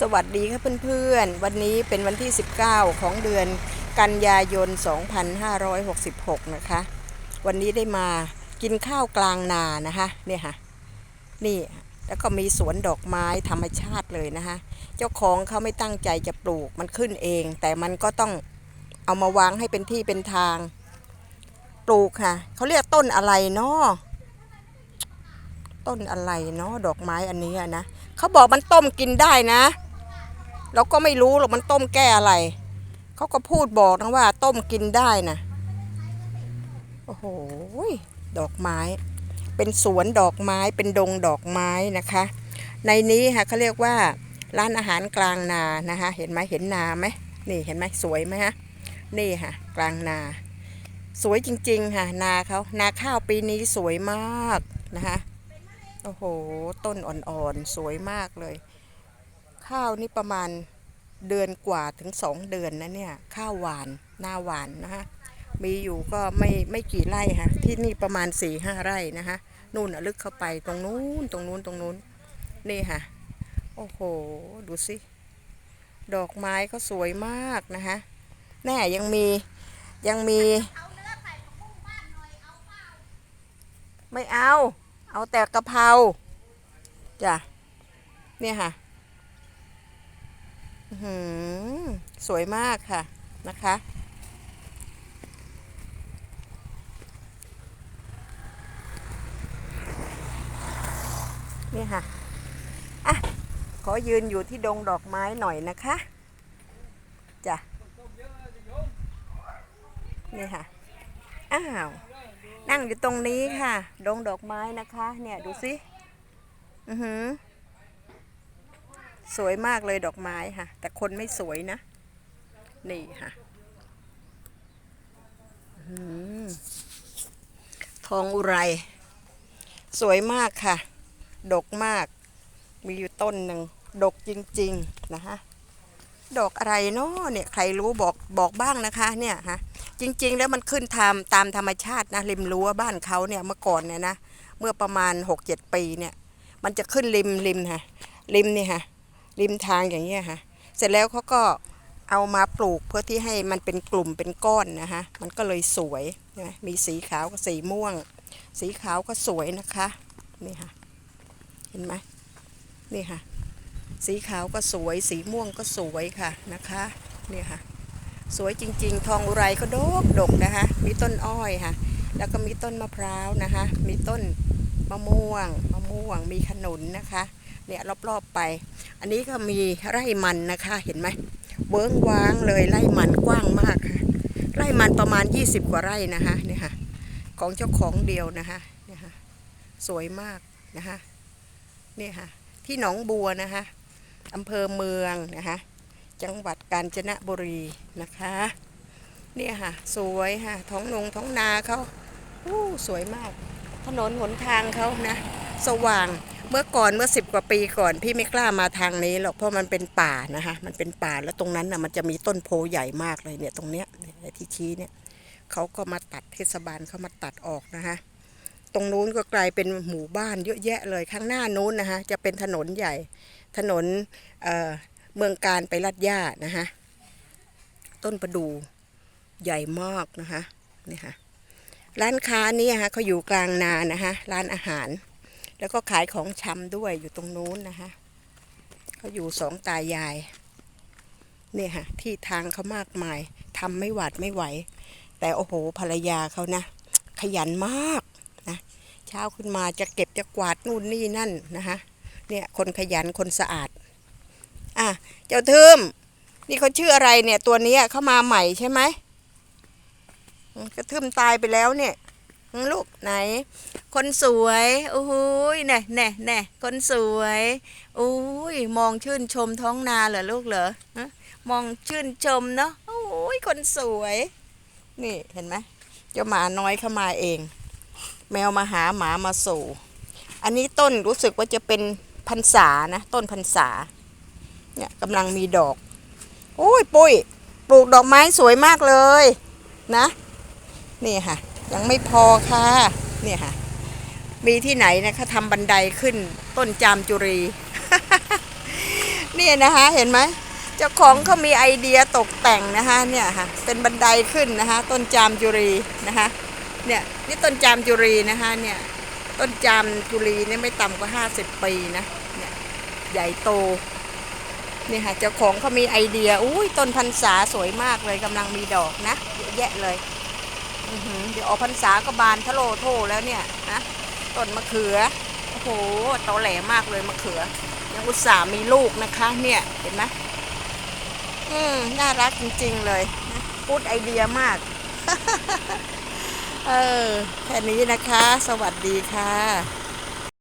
สวัสดีค่ะเพื่อนๆ วันนี้เป็นวันที่ 19 ของเดือนกันยายน 2566 นะคะ วันนี้ได้มากินข้าวกลางนานะคะเนี่ยค่ะนี่แล้วก็มีสวนดอกไม้ธรรมชาติเลยนะคะ เจ้าของเขาไม่ตั้งใจจะปลูกมันขึ้นเอง แต่มันก็ต้องเอามาวางให้เป็นที่เป็นทาง ปลูกค่ะเขาเรียกต้นอะไรเนาะต้นอะไรเนาะดอกไม้อันนี้นะ เขาบอกมันต้มกินได้นะเราก็ไม่รู้หรอกมันต้มแก้อะไร เขาก็พูดบอกนะว่า ต้มกินได้นะโอ้โหดอกไม้ เป็นสวนดอกไม้เป็นดงดอกไม้นะคะ ในนี้ค่ะเขาเรียกว่าร้านอาหารกลางนานะคะ เห็นไหมเห็นนาไหมนี่เห็นไหมสวยไหมฮะนี่ค่ะ กลางนา สวยจริง ๆ ค่ะ นาเขานาข้าวปีนี้สวยมากนะคะ โอ้โห ต้นอ่อนๆ สวยมากเลย ข้าวนี่ประมาณเดือนกว่าถึงสองเดือนนะเนี่ย ข้าวหวานหน้าหวานนะคะมีอยู่ก็ไม่ไม่กี่ไร่ค่ะที่นี่ประมาณสี่ห้าไร่นะคะนู่นลึกเข้าไปตรงนู้นตรงนู้นตรงนู้น นี่ค่ะโอ้โห ดูสิ ดอกไม้ก็สวยมากนะคะแน่ยังมียังมี ไม่เอา เอาแต่กะเพราจ้ะเนี่ยค่ะหือสวยมากค่ะนะคะ นี่ค่ะ อะ ขอยืนอยู่ที่ดงดอกไม้หน่อยนะคะ จ้ะ นี่ค่ะ อ้าว นั่งอยู่ตรงนี้ค่ะ ดงดอกไม้นะคะ เนี่ยดูสิอือหือ สวยมากเลยดอกไม้ค่ะ แต่คนไม่สวยนะ นี่ค่ะอื้อหือทองอุไร สวยมากค่ะ ดกมาก มีอยู่ต้นหนึ่ง ดกจริง ๆ นะคะ ดอกอะไรเนาะเนี่ยใครรู้บอกบอกบ้างนะคะเนี่ยฮะจริงๆแล้วมันขึ้นตามตามธรรมชาตินะริมรั้วบ้านเขาเนี่ยเมื่อก่อนเนี่ยนะเมื่อประมาณ 6-7 ปีเนี่ย มันจะขึ้นริมริมค่ะริมเนี่ยค่ะริมทางอย่างเงี้ยค่ะเสร็จแล้วเขาก็เอามาปลูกเพื่อที่ให้มันเป็นกลุ่มเป็นก้อนนะคะมันก็เลยสวยใช่ไหมมีสีขาวกับสีม่วง สีขาวก็สวยนะคะนี่ค่ะเห็นไหมนี่ค่ะ สีขาวก็สวย สีม่วงก็สวยค่ะนะคะนี่ค่ะ สวยจริงๆ ทองอุไรก็ดกดกนะคะ มีต้นอ้อยค่ะ แล้วก็มีต้นมะพร้าวนะคะ มีต้นมะม่วงมะม่วงมีขนุนนะคะเนี่ยรอบๆไป อันนี้ก็มีไร่มันนะคะเห็นไหมเวิ้งว้างเลยไร่มันกว้างมากค่ะไร่มันประมาณ 20 กว่าไร่นะคะเนี่ยค่ะของเจ้าของเดียวนะคะเนี่ยค่ะสวยมากนะคะเนี่ยค่ะที่หนองบัวนะคะ อำเภอเมืองนะคะจังหวัดกาญจนบุรีนะคะเนี่ยค่ะ สวยค่ะท้องนงท้องนาเขาอู้สวยมาก ถนนหนทางเขานะ สว่างเมื่อก่อนเมื่อสิบกว่าปีก่อน พี่ไม่กล้ามาทางนี้หรอกเพราะมันเป็นป่านะคะมันเป็นป่าแล้วตรงนั้นนะมันจะมีต้นโพใหญ่มากเลยเนี่ยตรงเนี้ยที่ชี้เนี่ยเขาก็มาตัดเทศบาลเขามาตัดออกนะคะตรงนู้นก็กลายเป็นหมู่บ้านเยอะแยะเลยข้างหน้านู้นนะคะจะเป็นถนนใหญ่ ถนนเเมืองการไปลัดย่านะคะต้นประดูใหญ่มากนะคะนี่ค่ะร้านค้านี่ค่ะเขาอยู่กลางนานะคะร้านอาหาร แล้วก็ขายของชำด้วยอยู่ตรงนู้นนะคะเขาอยู่สองตายายเนี่ยค่ะที่ทางเขามากมายทำไม่หวาดไม่ไหว แต่โอ้โหภรรยาเขานะ ขยันมากนะเช้าขึ้นมาจะเก็บจะกวาดนู่นนี่นั่นนะคะ เนี่ยคนขยันคนสะอาด อะ เจ้าทึมนี่เขาชื่ออะไรเนี่ย ตัวนี้เขามาใหม่ใช่ไหมกระทึมตายไปแล้วเนี่ยลูกไหน คนสวยโอ้โหยแน่แน่แน่คนสวยโอ้ยมองชื่นชมท้องนาเหรอลูกเหรอมองชื่นชมเนาะโอ้ยคนสวย นี่เห็นไหมเจ้าหมาน้อยเข้ามาเอง แมวมาหาหมามาสู่ อันนี้ต้นรู้สึกว่าจะเป็น พรรษานะ ต้นพรรษา เนี่ยกำลังมีดอกโอ้ยปุ้ยปลูกดอกไม้สวยมากเลยนะ นี่ค่ะ ยังไม่พอค่ะเนี่ยค่ะ มีที่ไหนนะคะทำบันไดขึ้นต้นจามจุรี เนี่ยนะคะ เห็นไหมเจ้าของเขามีไอเดียตกแต่งนะคะ เนี่ยค่ะ เป็นบันไดขึ้นนะคะ ต้นจามจุรีนะคะ เนี่ยนี่ต้นจามจุรีนะคะ เนี่ย ต้นจามจุรีเนี่ยไม่ต่ำกว่า50ปีนะเนี่ยใหญ่โตนี่ค่ะเจ้าของเขามีไอเดียอุ้ยต้นพรรษาสวยมากเลยกำลังมีดอกนะเยอะแยะเลยเดี๋ยวออกพรรษาก็บานทะโลโทแล้วเนี่ยนะต้นมะเขือโอ้โหโตแหลมากเลยมะเขือ ยังอุตส่าห์มีลูกนะคะ เนี่ยเห็นไหมอืมน่ารักจริง ๆ เลยนะพูดไอเดียมาก เออ แค่นี้นะคะ สวัสดีค่ะ